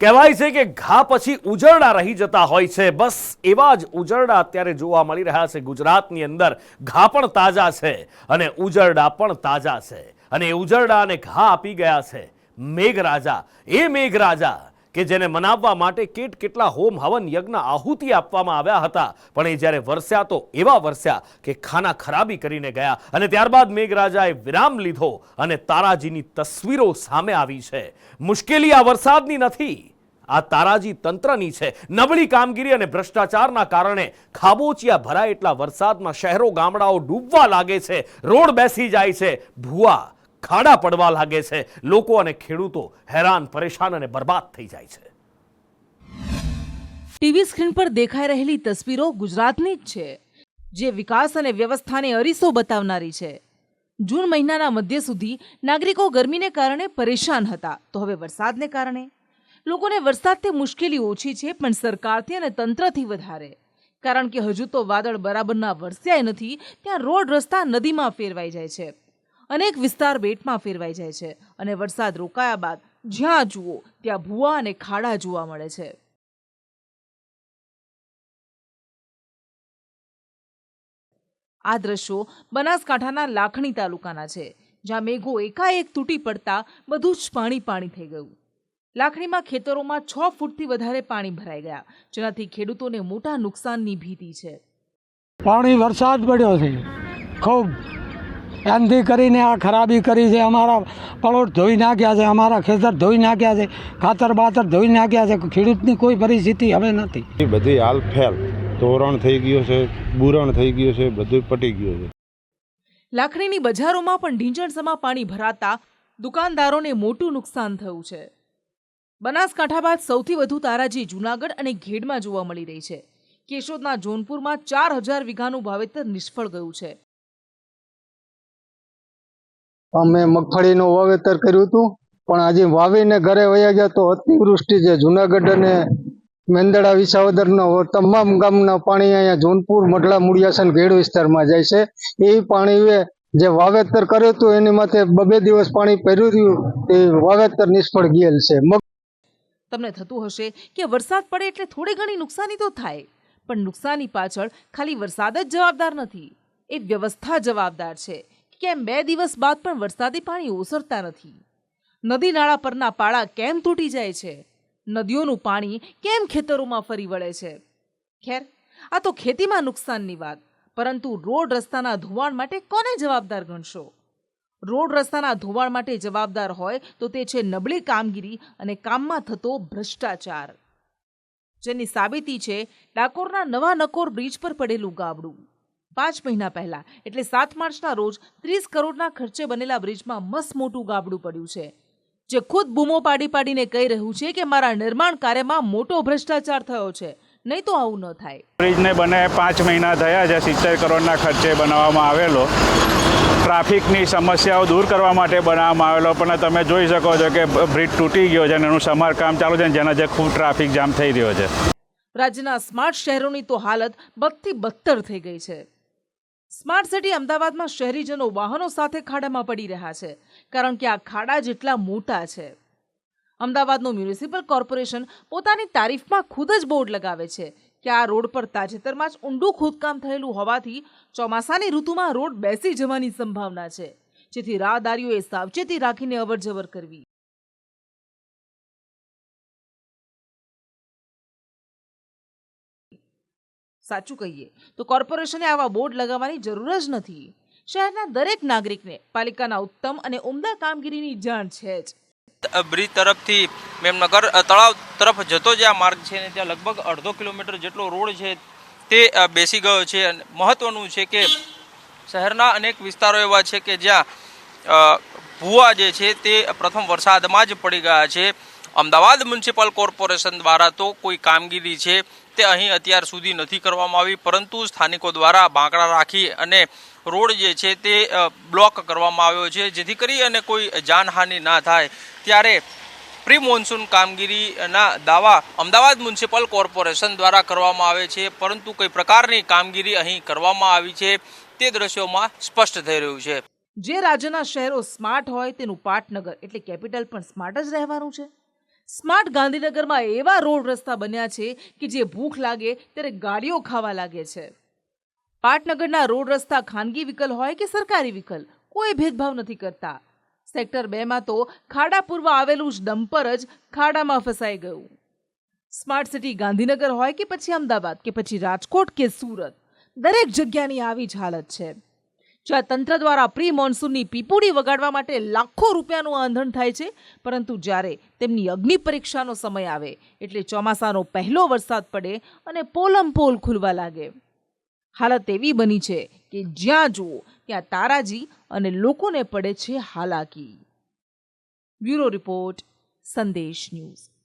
કહેવાય છે કે ઘા પછી ઉજરડા રહી જતા હોય છે. બસ એવા જ ઉજરડા અત્યારે જોવા મળી રહ્યા છે. ગુજરાતની અંદર ઘા પણ તાજા છે અને ઉજરડા પણ તાજા છે. અને એ ઉજરડા અને ઘા આપી ગયા છે. મેઘરાજા, એ મેઘરાજા કે જેને મનાવવા માટે કેટ કેટલા હોમ હવન યજ્ઞ આહુતિ આપવામાં આવ્યા હતા. પણ એ જ્યારે વરસ્યા તો એવા વરસ્યા કે ખાના ખરાબી કરીને ગયા અને ત્યારબાદ મેઘરાજાએ વિરામ લીધો અને તારાજીની તસવીરો સામે આવી છે. મુશ્કેલી આ વરસાદની નથી. આ તારાજી તંત્રની છે. નબળી કામગીરી અને ભ્રષ્ટાચારના કારણે ખાબોચિયા ભરાય એટલા વરસાદમાં શહેરો ગામડાઓ ડૂબવા લાગે છે. રોડ બેસી જાય છે. ભૂવા ખાડા પડવા લાગે છે. લોકો અને ખેડૂતો હેરાન, પરેશાન અને બરબાદ થઈ જાય છે. ટીવી સ્ક્રીન પર દેખાઈ રહેલી તસવીરો ગુજરાતની જ છે, જે વિકાસ અને વ્યવસ્થાને અરીસો બતાવનારી છે. જૂન મહિનાના મધ્ય સુધી નાગરિકો ગરમીને કારણે પરેશાન હતા, તો હવે વરસાદને કારણે. લોકોને વરસાદથી મુશ્કેલી ઓછી છે, પણ સરકારથી અને તંત્રથી વધારે. કારણ કે હજુ તો વાદળ બરાબરના વરસ્યા નથી, ત્યાં રોડ રસ્તા નદીમાં ફેરવાઈ જાય છે. અનેક વિસ્તાર બેટમાં ફેરવાઈ જાય છે. અને વરસાદ રોકાયા બાદ જ્યાં જુઓ, ત્યાં ભૂવા અને ખાડા જોવા મળે છે. આ દ્રશ્યો બનાસકાંઠાના લાખણી તાલુકાના છે, જ્યાં મેઘો એકાએક તૂટી પડતા બધું જ પાણી પાણી થઈ ગયું. લાખણીમાં ખેતરોમાં છ ફૂટથી વધારે પાણી ભરાઈ ગયા, જેનાથી ખેડૂતોને મોટા નુકસાનની ભીતિ છે. પાણી વરસાદ પડ્યો છે. ખૂબ. એમથી કરીને આ ખરાબી કરી છે અમારા પલોટ ધોઈ નાખ્યા છે અમારા ખેતર ધોઈ નાખ્યા છે ખાતર બાતર ધોઈ નાખ્યા છે ખેડૂતની કોઈ પરિસ્થિતિ હવે નથી. એ બધી હાલ ફેલ. તોરણ થઈ ગયું છે બુરણ થઈ ગયું છે બધું પટી ગયું છે. લાખણીની બજારોમાં પણ ઢીંચણસમાં પાણી ભરાતા દુકાનદારોને મોટું નુકસાન થયું છે. બનાસકાંઠા બાદ સૌથી વધુ તારાજી જૂનાગઢ અને ઘેડમાં જોવા મળી રહી છે. કેશોદના જોનપુરમાં ચાર હજાર વીઘાનું વાવેતર નિષ્ફળ ગયું છે. અમે મગફળીનું વાવેતર કર્યું હતું, પણ આજે વાવીને ઘરે વયા ગયા તો અતિવૃષ્ટિ છે. જુનાગઢ અને મેંદડા વિસાવદરના તમામ ગામના પાણી અહીંયા જોનપુર મઢડા મુડિયાસન, ઘેડ વિસ્તારમાં જાય છે. એ પાણી જે વાવેતર કર્યું હતું, એની માથે બબે દિવસ પાણી પહેર્યું હતું એ વાવેતર નિષ્ફળ ગયેલ છે. તમને થતું હશે કે વરસાદ પડે એટલે થોડી ઘણી નુકસાની તો થાય, પણ નુકસાની પાછળ ખાલી વરસાદ જ જવાબદાર નથી. એ વ્યવસ્થા જવાબદાર છે. કેમ બે દિવસ બાદ પણ વરસાદી પાણી ઓસરતા નથી. નદી નાળા પરના પાળા કેમ તૂટી જાય છે? નદીઓનું પાણી કેમ ખેતરોમાં ફરી વળે છે? ખેર, આ તો ખેતીમાં નુકસાનની વાત, પરંતુ રોડ રસ્તાના ધોવાણ માટે કોને જવાબદાર ગણશો? રોડ રસ્તાના ધોવાણ માટે જવાબદાર હોય તો તે છે નબળી કામગીરી અને કામમાં થતો ભ્રષ્ટાચાર. જેની સાબિતી છે ડાકોરના નવા નકોર બ્રિજ પર પડેલું ગાબડું. પાંચ મહિના પહેલા એટલે સાત માર્ચના રોજ ત્રીસ કરોડના ખર્ચે બનેલા બ્રિજમાં મસ્ત મોટું ગાબડું પડ્યું છે. જે ખુદ બૂમો પાડી પાડીને કહી રહ્યું છે કે મારા નિર્માણ કાર્યમાં મોટો ભ્રષ્ટાચાર થયો છે નહીં તો આવું ન થાય. બ્રિજને બને પાંચ મહિના થયા છે સિત્તેર કરોડના ખર્ચે બનાવવામાં આવેલો. ટ્રાફિકની સમસ્યાઓ દૂર કરવા માટે બનાવવામાં આવેલો પણ તમે જોઈ શકો છો કે બ્રિજ તૂટી ગયો છે અને એનું સમારકામ ચાલુ છે જેના જે ખૂબ ટ્રાફિક જામ થઈ રહ્યો છે. રાજ્યના સ્માર્ટ શહેરોની તો હાલત બદથી બદતર થઈ ગઈ છે. સ્માર્ટ સિટી અમદાવાદમાં શહેરીજનો વાહનો સાથે ખાડામાં પડી રહ્યા છે, કારણ કે આ ખાડા જેટલા મોટા છે. અમદાવાદનું મ્યુનિસિપલ કોર્પોરેશન પોતાની તારીફમાં ખુદ જ બોર્ડ લગાવે છે કે આ રોડ પર તાજેતરમાં જ ઊંડું ખોદકામ થયેલું હોવાથી ચોમાસાની ઋતુમાં રોડ બેસી જવાની સંભાવના છે, જેથી રાહદારીઓએ સાવચેતી રાખીને અવરજવર કરવી. સાચું કહીએ, તો કોર્પોરેશને આવા બોર્ડ લગાવવાની જરૂર જ નથી. શહેરના દરેક નાગરિકને પાલિકાના ઉત્તમ અને ઉમદા કામગીરીની જાણ છે જ. બ્રિજ તરફથી મેમનગર તળાવ તરફ જતો જે આ માર્ગ છે ને ત્યાં લગભગ અડધો કિલોમીટર જેટલો રોડ છે તે બેસી ગયો છે અને મહત્વનું છે કે શહેરના અનેક વિસ્તારો એવા છે કે જ્યાં ભૂવા જે છે તે પ્રથમ વરસાદમાં જ પડી ગયા છે. અમદાવાદ મ્યુનિસિપલ કોર્પોરેશન દ્વારા તો કોઈ કામગીરી છે તે અહીં અત્યાર સુધી નથી કરવામાં આવી, પરંતુ સ્થાનિકો દ્વારા બાંકડા રાખી અને રોડ જે છે તે બ્લોક કરવામાં આવ્યો છે, જેથી કરી અને કોઈ જાનહાનિ ના થાય. ત્યારે પ્રી મોન્સૂન કામગીરીના દાવા અમદાવાદ મ્યુનિસિપલ કોર્પોરેશન દ્વારા કરવામાં આવે છે, પરંતુ કોઈ પ્રકારની કામગીરી અહીં કરવામાં આવી છે, તે દ્રશ્યોમાં સ્પષ્ટ થઈ રહ્યું છે. જે રાજ્યના શહેરો સ્માર્ટ હોય તેનું પાટનગર એટલે કેપિટલ પણ સ્માર્ટ જ રહેવાનું છે. સ્માર્ટ ગાંધીનગરમાં એવા રોડ રસ્તા બન્યા છે કે જે ભૂખ લાગે ત્યારે ગાડીઓ ખાવા લાગે છે. પાટનગરના રોડ રસ્તા ખાનગી વિકલ હોય કે સરકારી વિકલ કોઈ ભેદભાવ નથી કરતા. સેક્ટર બેમાં તો ખાડા પૂર્વ આવેલું જ ડમ્પર જ ખાડામાં ફસાઈ ગયું. સ્માર્ટ સિટી ગાંધીનગર હોય કે પછી અમદાવાદ કે પછી રાજકોટ કે સુરત, દરેક જગ્યાની આવી જ હાલત છે. જ્યાં તંત્ર દ્વારા પ્રી મોન્સૂનની પીપુડી વગાડવા માટે લાખો રૂપિયાનું આંધણ થાય છે, પરંતુ જ્યારે તેમની અગ્નિ પરીક્ષાનો સમય આવે, એટલે ચોમાસાનો પહેલો વરસાદ પડે અને પોલમ પોલ ખુલવા લાગે. હાલત એવી બની છે કે જ્યાં જુઓ ત્યાં તારાજી અને લોકોને પડે છે હાલાકી. Bureau report, Sandesh news.